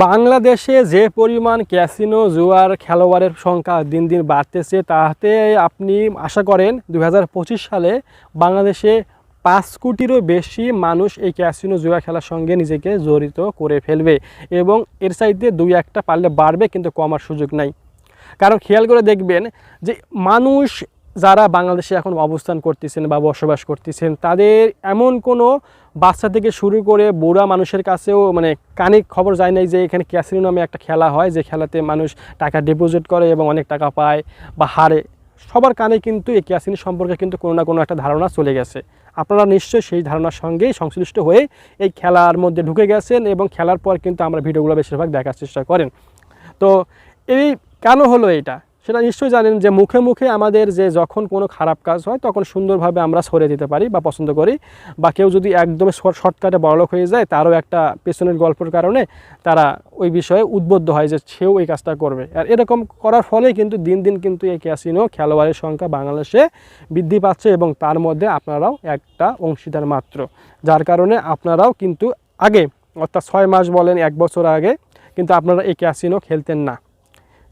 বাংলাদেশে যে পরিমাণ ক্যাসিনো, জুয়ার খেলোয়াড়ের সংখ্যা দিন দিন বাড়তেছে, তাতে আপনি আশা করেন দু হাজার পঁচিশ সালে বাংলাদেশে পাঁচ কোটিরও বেশি মানুষ এই ক্যাসিনো, জুয়া খেলার সঙ্গে নিজেকে জড়িত করে ফেলবে এবং এর সাইডে দুই একটা পারলে বাড়বে, কিন্তু কমার সুযোগ নাই। কারণ খেয়াল করে দেখবেন যে মানুষ যারা বাংলাদেশে এখন অবস্থান করতেছেন বা বসবাস করতেছেন, তাদের এমন কোনো বাচ্চা থেকে শুরু করে বুড়া মানুষের কাছেও মানে কানে খবর যায় নাই যে এখানে ক্যাসিনো নামে একটা খেলা হয়, যে খেলাতে মানুষ টাকা ডিপোজিট করে এবং অনেক টাকা পায় বা হারে। সবার কানে কিন্তু এই ক্যাসিনো সম্পর্কে কিন্তু কোনো না কোনো একটা ধারণা চলে গেছে। আপনারা নিশ্চয়ই সেই ধারণার সঙ্গেই সংশ্লিষ্ট হয়ে এই খেলার মধ্যে ঢুকে গেছেন এবং খেলার পর কিন্তু আমরা ভিডিওগুলো বেশিরভাগ দেখার চেষ্টা করেন। তো এই কেন হলো এটা? সেটা নিশ্চয়ই জানেন যে মুখে মুখে আমাদের যে যখন কোনো খারাপ কাজ হয়, তখন সুন্দরভাবে আমরা সরে দিতে পারি বা পছন্দ করি বা কেউ যদি একদম শর্টকাটে বড়লোক হয়ে যায়, তারও একটা পেছনের গল্পের কারণে তারা ওই বিষয়ে উদ্বুদ্ধ হয় যে সেও এই কাজটা করবে। আর এরকম করার ফলে কিন্তু দিন দিন কিন্তু এই ক্যাসিনো, খেলোয়াড়ের সংখ্যা বাংলাদেশে বৃদ্ধি পাচ্ছে এবং তার মধ্যে আপনারাও একটা অংশীদার মাত্র। যার কারণে আপনারাও কিন্তু আগে, অর্থাৎ ছয় মাস বলেন এক বছর আগে, কিন্তু আপনারা এই ক্যাসিনো খেলতেন না।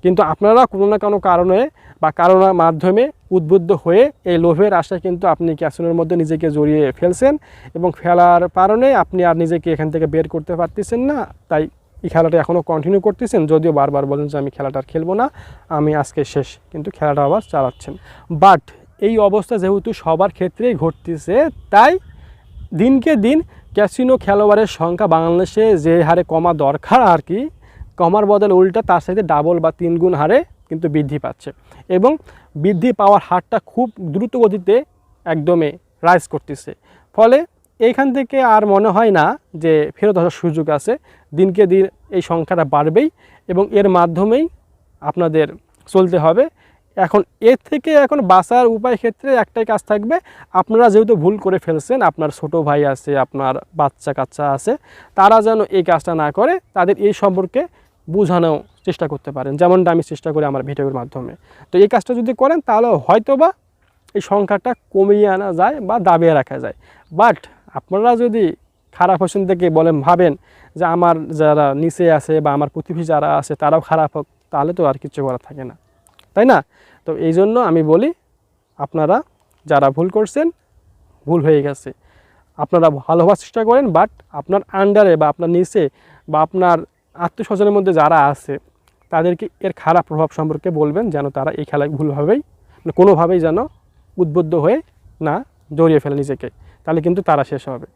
কিন্তু আপনারা কোনো না কোনো কারণে বা কারণের মাধ্যমে উদ্বুদ্ধ হয়ে এই লোভের আশায় কিন্তু আপনি ক্যাসিনোর মধ্যে নিজেকে জড়িয়ে ফেলছেন এবং ফেলার কারণে আপনি আর নিজেকে এখান থেকে বের করতে পারতেছেন না। তাই এই খেলাটা এখনও কন্টিনিউ করতেছেন, যদিও বারবার বলেন যে আমি খেলাটা আর খেলব না, আমি আজকে শেষ, কিন্তু খেলাটা আবার চালাচ্ছেন। বাট এই অবস্থা যেহেতু সবার ক্ষেত্রেই ঘটতেছে, তাই দিনকে দিন ক্যাসিনো খেলোয়াড়ের সংখ্যা বাংলাদেশে যে হারে কমা দরকার আর কি কমার বদলে উল্টা তার সাথে ডাবল বা তিন গুণ হারে কিন্তু বৃদ্ধি পাচ্ছে। এবং বৃদ্ধি পাওয়ার হারটা খুব দ্রুত গতিতে একদমে রাইজ করতেছে। ফলে এইখান থেকে আর মনে হয় না যে ফেরত আসার সুযোগ আছে। দিনকে দিন এই সংখ্যাটা বাড়বেই এবং এর মাধ্যমেই আপনাদের চলতে হবে। এখন এর থেকে এখন বাঁচার উপায় ক্ষেত্রে একটাই কাজ থাকবে। আপনারা যেহেতু ভুল করে ফেলছেন, আপনার ছোট ভাই আছে, আপনার বাচ্চা কাচ্চা আছে, তারা যেন এই কাজটা না করে, তাদের এই সম্পর্কে বোঝানো চেষ্টা করতে পারেন, যেমনটা আমি চেষ্টা করি আমার ভিডিওর মাধ্যমে। তো এই কাজটা যদি করেন, তাহলে হয়তোবা এই সংখ্যাটা কমিয়ে আনা যায় বা দাবিয়ে রাখা যায়। বাট আপনারা যদি খারাপ হোসেন থেকে বলেন, ভাবেন যে আমার যারা নিচে আছে বা আমার প্রতিবেশী যারা আছে, তারাও খারাপ হোক, তাহলে তো আর কিছু করার থাকে না। তাই না? তো এই জন্য আমি বলি, আপনারা যারা ভুল করছেন, ভুল হয়ে গেছে। আপনারা ভালো হওয়ার চেষ্টা করেন, বাট আপনার আন্ডারে বা আপনার নিচে বা আপনার আত্মীয় স্বজনের মধ্যে যারা আছে, তাদেরকে এর খারাপ প্রভাব সম্পর্কে বলবেন যেন তারা এই খেলায় ভুলভাবেই কোনোভাবেই যেন উদ্বুদ্ধ হয়ে না জড়িয়ে ফেলে নিজেকে। তাহলে কিন্তু তারা শেষ হবে।